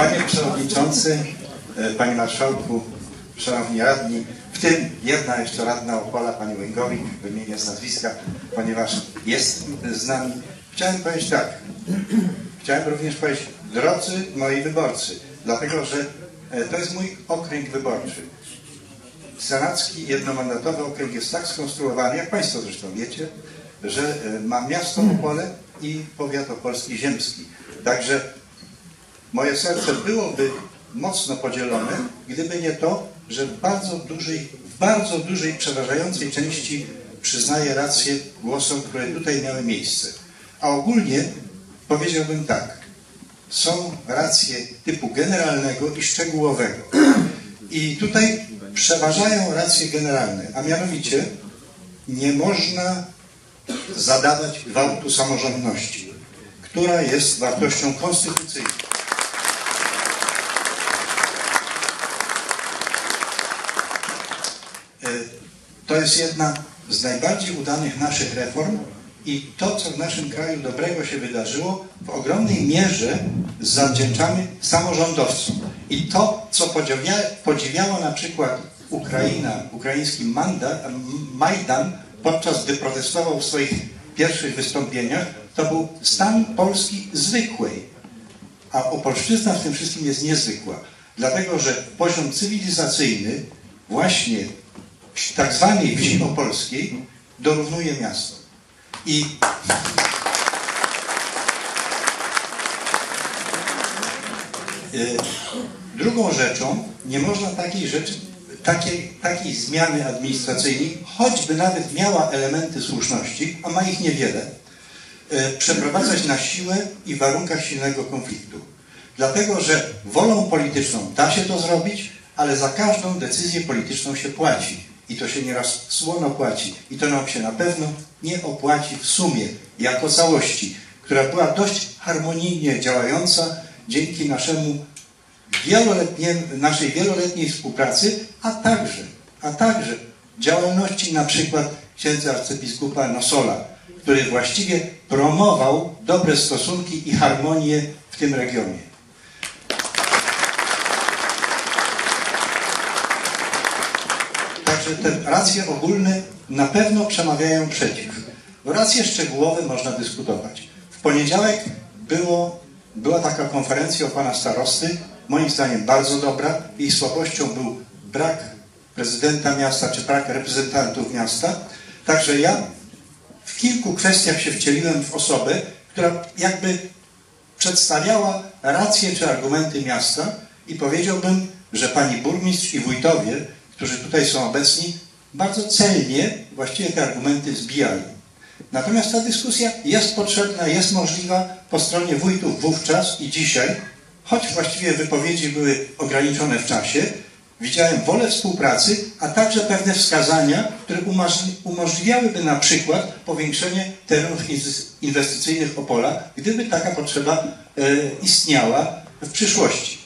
Panie Przewodniczący, e, Panie Marszałku, Szanowni Radni, w tym jedna jeszcze radna Opola, Pani Łęgowik, wymienię z nazwiska, ponieważ jest z nami. Chciałem powiedzieć tak, chciałem również powiedzieć, drodzy moi wyborcy, dlatego że e, to jest mój okręg wyborczy. Senacki jednomandatowy okręg jest tak skonstruowany, jak Państwo zresztą wiecie, że e, ma miasto Opole i powiat opolski ziemski. Także moje serce byłoby mocno podzielone, gdyby nie to, że w bardzo dużej, bardzo dużej, przeważającej części przyznaję rację głosom, które tutaj miały miejsce. A ogólnie powiedziałbym tak. Są racje typu generalnego i szczegółowego. I tutaj przeważają racje generalne, a mianowicie nie można zadawać gwałtu samorządności, która jest wartością konstytucyjną. To jest jedna z najbardziej udanych naszych reform i to, co w naszym kraju dobrego się wydarzyło, w ogromnej mierze zawdzięczamy samorządowcom. I to, co podziwia, na przykład Ukraina, ukraiński manda, Majdan, podczas gdy protestował w swoich pierwszych wystąpieniach, to był stan Polski zwykłej. A Opolszczyzna w tym wszystkim jest niezwykła. Dlatego, że poziom cywilizacyjny właśnie tak zwanej wsi opolskiej dorównuje miasto. I y, drugą rzeczą, nie można takiej rzeczy, takiej, takiej zmiany administracyjnej, choćby nawet miała elementy słuszności, a ma ich niewiele, y, przeprowadzać na siłę i warunkach silnego konfliktu. Dlatego, że wolą polityczną da się to zrobić, ale za każdą decyzję polityczną się płaci. I to się nieraz słono płaci. I to nam się na pewno nie opłaci w sumie, jako całości, która była dość harmonijnie działająca dzięki naszemu naszej wieloletniej współpracy, a także, a także działalności na przykład księdza arcybiskupa Nosola, który właściwie promował dobre stosunki i harmonię w tym regionie. Także te racje ogólne na pewno przemawiają przeciw. Racje szczegółowe można dyskutować. W poniedziałek było, była taka konferencja o pana starosty, moim zdaniem bardzo dobra. Jej słabością był brak prezydenta miasta, czy brak reprezentantów miasta. Także ja w kilku kwestiach się wcieliłem w osobę, która jakby przedstawiała racje czy argumenty miasta i powiedziałbym, że pani burmistrz i wójtowie którzy tutaj są obecni, bardzo celnie właściwie te argumenty zbijali. Natomiast ta dyskusja jest potrzebna, jest możliwa po stronie wójtów wówczas i dzisiaj, choć właściwie wypowiedzi były ograniczone w czasie, widziałem wolę współpracy, a także pewne wskazania, które umożliwiałyby na przykład powiększenie terenów inwestycyjnych Opola, gdyby taka potrzeba e, istniała w przyszłości.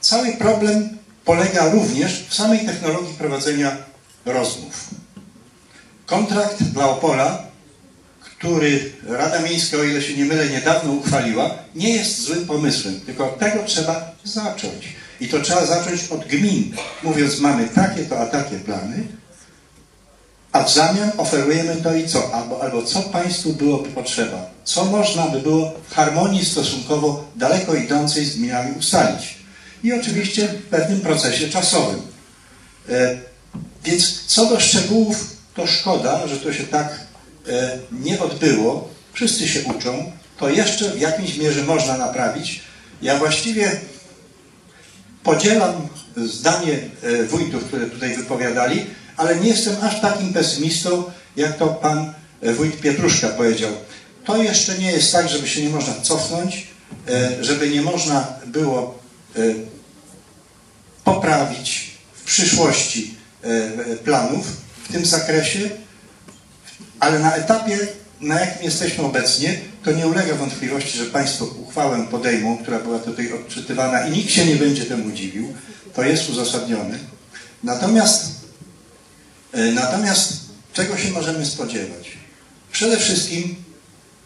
Cały problem polega również w samej technologii prowadzenia rozmów. Kontrakt dla Opola, który Rada Miejska, o ile się nie mylę, niedawno uchwaliła, nie jest złym pomysłem, tylko od tego trzeba zacząć. I to trzeba zacząć od gmin, mówiąc, mamy takie to, a takie plany, a w zamian oferujemy to i co, albo, albo co państwu byłoby potrzeba, co można by było w harmonii stosunkowo daleko idącej z gminami ustalić i oczywiście w pewnym procesie czasowym. E, więc co do szczegółów, to szkoda, że to się tak e, nie odbyło. Wszyscy się uczą. To jeszcze w jakimś mierze można naprawić. Ja właściwie podzielam zdanie e, wójtów, które tutaj wypowiadali, ale nie jestem aż takim pesymistą, jak to pan wójt Pietruszka powiedział. To jeszcze nie jest tak, żeby się nie można cofnąć, żeby nie można było poprawić w przyszłości e, planów w tym zakresie, ale na etapie, na jakim jesteśmy obecnie, to nie ulega wątpliwości, że Państwo uchwałę podejmą, która była tutaj odczytywana i nikt się nie będzie temu dziwił. To jest uzasadnione. Natomiast, natomiast czego się możemy spodziewać? Przede wszystkim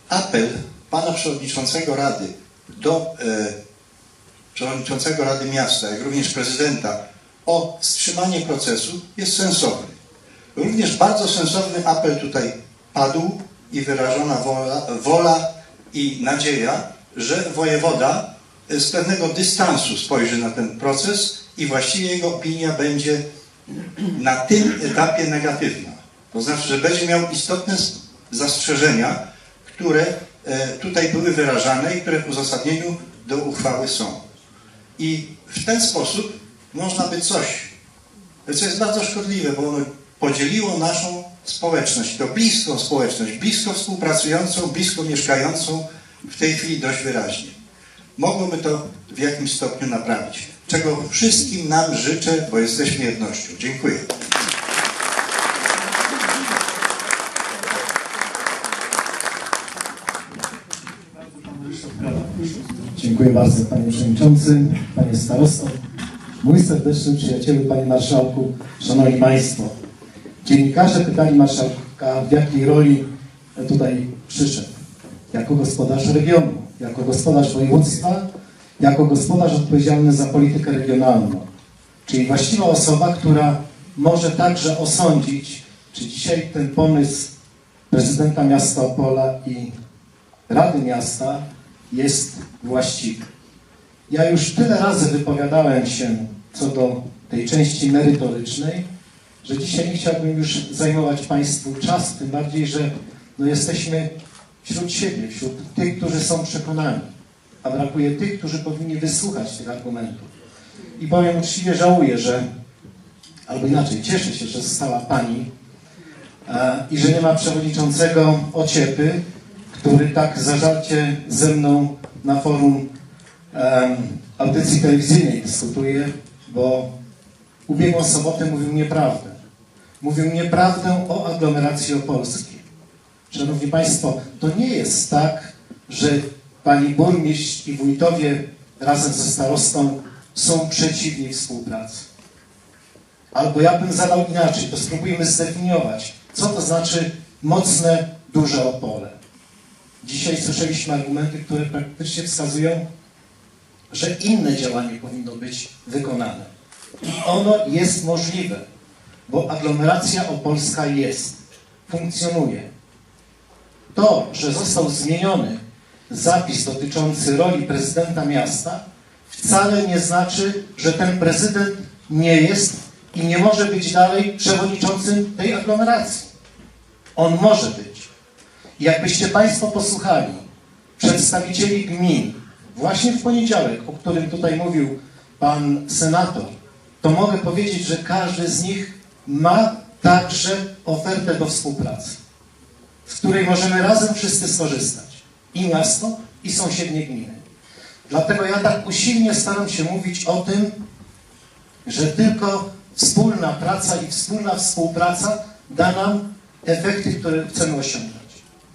apel Pana Przewodniczącego Rady do przewodniczącego Rady Miasta, jak również prezydenta o wstrzymanie procesu jest sensowny. Również bardzo sensowny apel tutaj padł i wyrażona wola, wola i nadzieja, że wojewoda z pewnego dystansu spojrzy na ten proces i właściwie jego opinia będzie na tym etapie negatywna. To znaczy, że będzie miał istotne zastrzeżenia, które e, tutaj były wyrażane i które w uzasadnieniu do uchwały są. I w ten sposób można by coś, co jest bardzo szkodliwe, bo ono podzieliło naszą społeczność, to bliską społeczność, blisko współpracującą, blisko mieszkającą w tej chwili dość wyraźnie. Mogłoby to w jakimś stopniu naprawić, czego wszystkim nam życzę, bo jesteśmy jednością. Dziękuję. Dziękuję bardzo Panie Przewodniczący, Panie Starosto, mój serdeczny przyjacielu, Panie Marszałku, Szanowni Państwo. Dziennikarze pytali Marszałka, w jakiej roli tutaj przyszedł. Jako gospodarz regionu, jako gospodarz województwa, jako gospodarz odpowiedzialny za politykę regionalną. Czyli właściwa osoba, która może także osądzić, czy dzisiaj ten pomysł prezydenta miasta Opola i Rady Miasta jest właściwy. Ja już tyle razy wypowiadałem się co do tej części merytorycznej, że dzisiaj nie chciałbym już zajmować Państwu czas, tym bardziej, że no jesteśmy wśród siebie, wśród tych, którzy są przekonani, a brakuje tych, którzy powinni wysłuchać tych argumentów. I powiem uczciwie, żałuję, że, albo inaczej, cieszę się, że została Pani e, i że nie ma przewodniczącego Ociepy, który tak zażarcie ze mną na forum um, audycji telewizyjnej dyskutuje, bo ubiegłą sobotę mówił nieprawdę. Mówił nieprawdę o aglomeracji opolskiej. Szanowni Państwo, to nie jest tak, że pani burmistrz i wójtowie razem ze starostą są przeciwni współpracy. Albo ja bym zadał inaczej, to spróbujmy zdefiniować, co to znaczy mocne, duże opole. Dzisiaj słyszeliśmy argumenty, które praktycznie wskazują, że inne działanie powinno być wykonane. I ono jest możliwe, bo aglomeracja opolska jest, funkcjonuje. To, że został zmieniony zapis dotyczący roli prezydenta miasta, wcale nie znaczy, że ten prezydent nie jest i nie może być dalej przewodniczącym tej aglomeracji. On może być. Jakbyście Państwo posłuchali przedstawicieli gmin, właśnie w poniedziałek, o którym tutaj mówił Pan Senator, to mogę powiedzieć, że każdy z nich ma także ofertę do współpracy, z której możemy razem wszyscy skorzystać. I miasto, i sąsiednie gminy. Dlatego ja tak usilnie staram się mówić o tym, że tylko wspólna praca i wspólna współpraca da nam efekty, które chcemy osiągnąć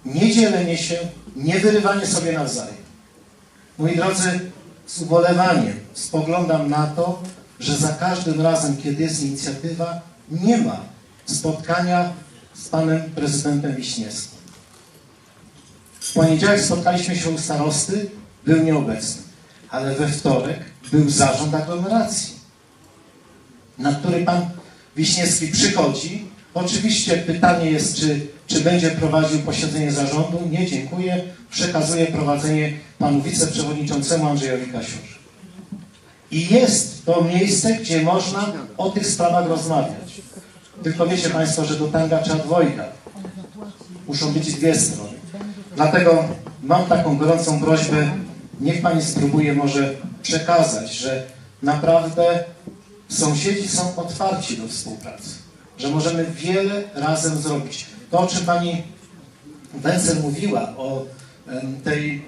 nie dzielenie się, nie wyrywanie sobie nawzajem. Moi drodzy, z ubolewaniem spoglądam na to, że za każdym razem, kiedy jest inicjatywa, nie ma spotkania z panem prezydentem Wiśniewskim. W poniedziałek spotkaliśmy się u starosty, był nieobecny, ale we wtorek był zarząd aglomeracji, na który pan Wiśniewski przychodzi. Oczywiście pytanie jest, czy czy będzie prowadził posiedzenie zarządu? Nie, dziękuję. Przekazuję prowadzenie panu wiceprzewodniczącemu Andrzejowi Kasiurze. I jest to miejsce, gdzie można o tych sprawach rozmawiać. Tylko wiecie Państwo, że do tanga trzeba dwojga. Muszą być dwie strony. Dlatego mam taką gorącą prośbę, niech Pani spróbuje może przekazać, że naprawdę sąsiedzi są otwarci do współpracy, że możemy wiele razem zrobić. To, o czym pani Wencel mówiła, o tej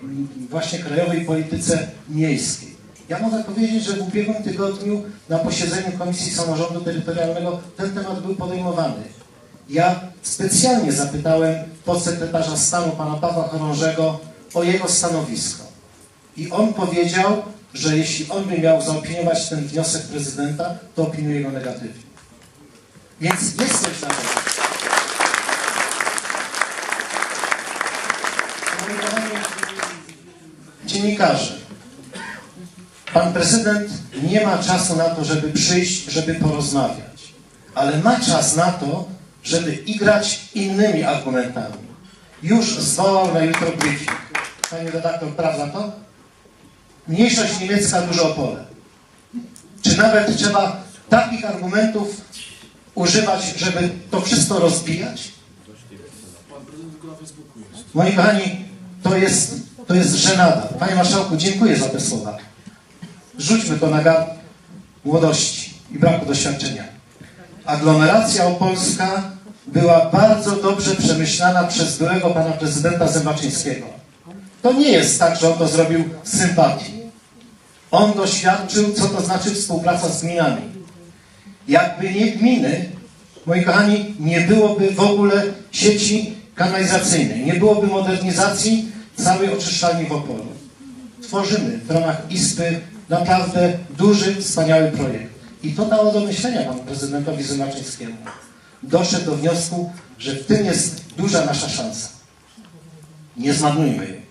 właśnie krajowej polityce miejskiej. Ja mogę powiedzieć, że w ubiegłym tygodniu na posiedzeniu Komisji Samorządu Terytorialnego ten temat był podejmowany. Ja specjalnie zapytałem podsekretarza stanu pana Pawła Chorążego o jego stanowisko. I on powiedział, że jeśli on by miał zaopiniować ten wniosek prezydenta, to opiniuje go negatywnie. Więc jest coś na to. dziennikarze, Pan prezydent nie ma czasu na to, żeby przyjść, żeby porozmawiać, ale ma czas na to, żeby igrać innymi argumentami. Już zwołał na jutro briefing. Pani redaktor, prawda to? Mniejszość niemiecka, duże opole. Czy nawet trzeba takich argumentów używać, żeby to wszystko rozbijać? Moi kochani, to jest, to jest żenada. Panie Marszałku, dziękuję za te słowa. Rzućmy to na gard młodości i braku doświadczenia. Aglomeracja opolska była bardzo dobrze przemyślana przez byłego pana prezydenta Zębaczyńskiego. To nie jest tak, że on to zrobił z sympatii. On doświadczył, co to znaczy współpraca z gminami. Jakby nie gminy, moi kochani, nie byłoby w ogóle sieci kanalizacyjnej, nie byłoby modernizacji całej oczyszczalni w Opolu. Tworzymy w ramach Izby naprawdę duży, wspaniały projekt. I to dało do myślenia panu prezydentowi Zymaczyńskiemu. Doszedł do wniosku, że w tym jest duża nasza szansa. Nie zmarnujmy jej.